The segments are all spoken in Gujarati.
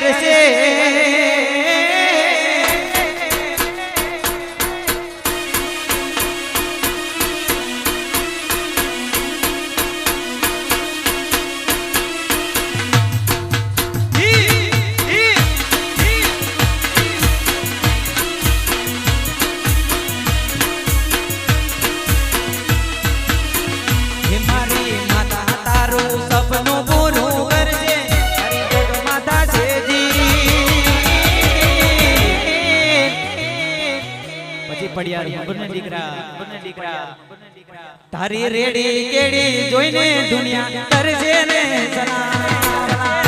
કરશે પડ્યા બંને દીકરા બંને દીકરા. તારી રેડી કેડી જોઈને દુનિયા તરજે ને સલામ.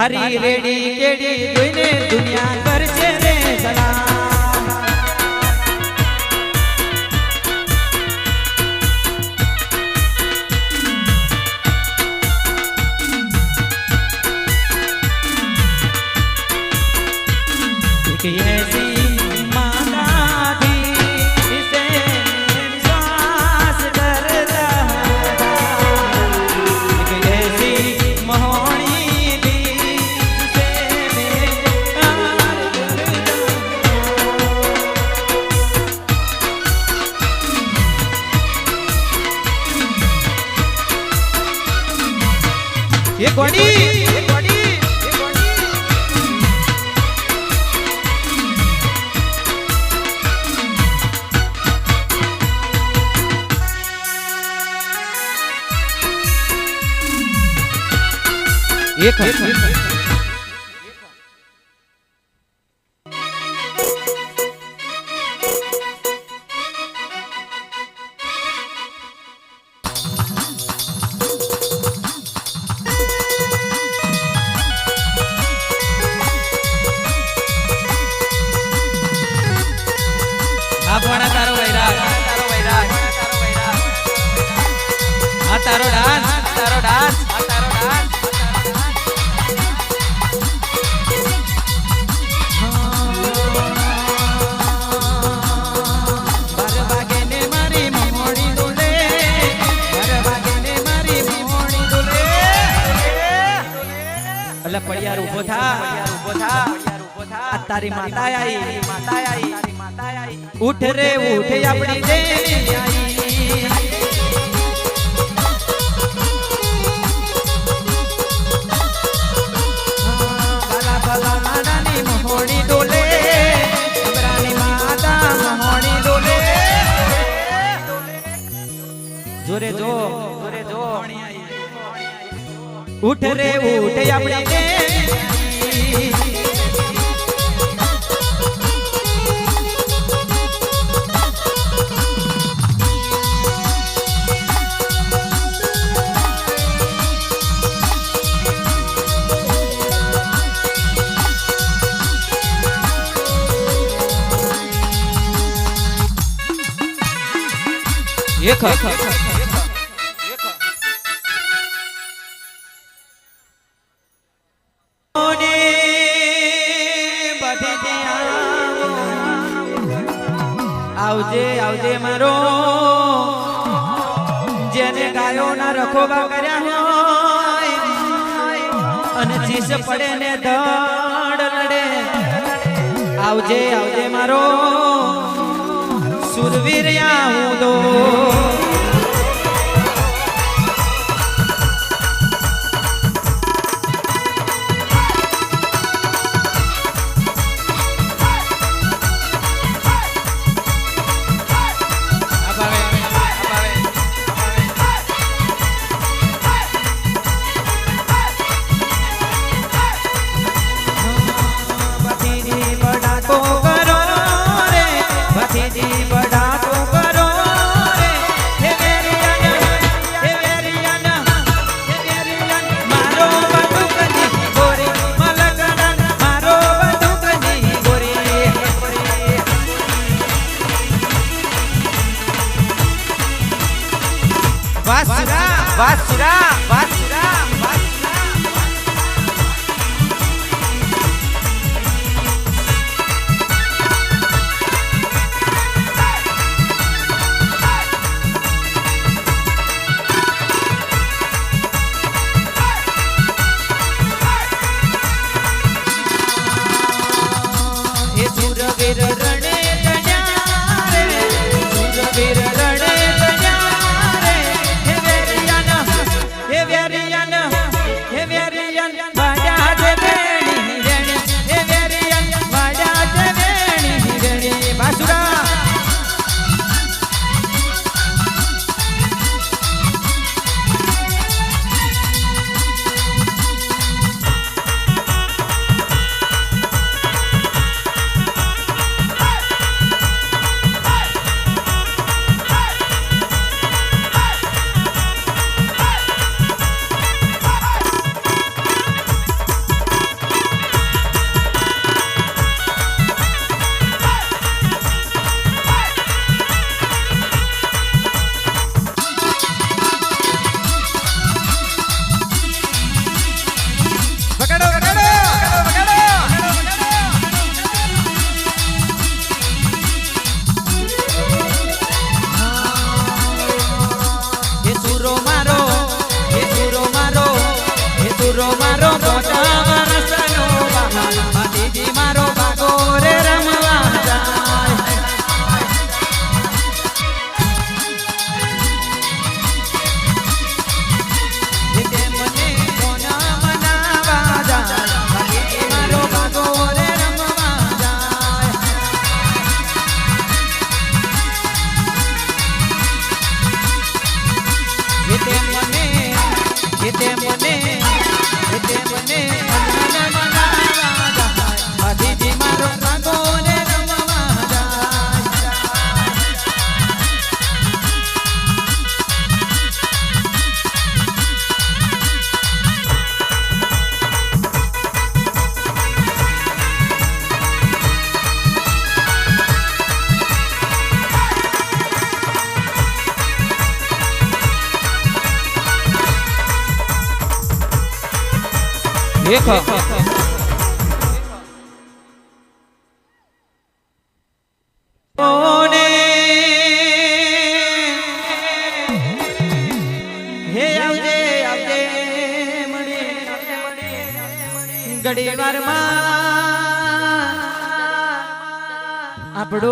તારી રેડી કેડી જોઈને દુનિયા કરશે રે સલામ. કે એસી એ કોની? એક એક તારી માતા આઈ માતા આઈ. તારી માતા આઈ ઉઠ રે ઉઠ આપણી દેવી આઈ. ભલા ભલા માડાની મોહણી ડોલે. અમરાની માતા મોહણી ડોલે. જોરે જો જોરે જો ઉઠ રે ઉઠ આપણી આવજે આવજે મારો. જેને ગાયો ના રખોબા કર્યા અને ચીસ પડે ને દડ લડે આવજે આવજે મારો. શૂરવીર્યા હું દો 走ら Basura.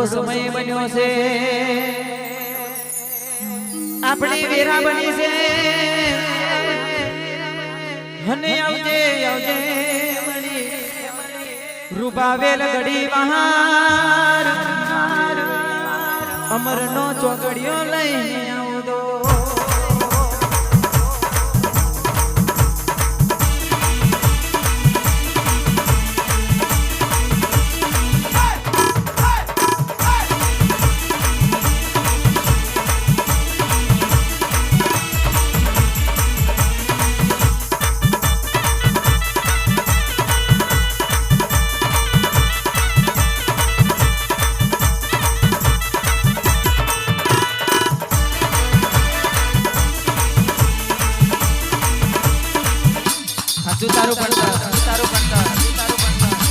સમય બન્યો છે. આપણે વેરા બની છે. હને આવજે આવજે રૂપાવેલ ઘડી બહાર. અમરનો ચોકડીઓ લઈ તું તારું પડતર. તું તારું પડતર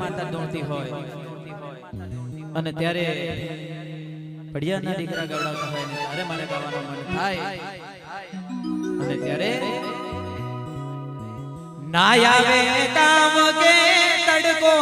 માતા દોડતી હોય. અને ત્યારે પડિયાના દીકરા ગવડાવતા હોય ત્યારે મને ગાવાનું મન થાય. અને ત્યારે ના આવે તામ કે તડકો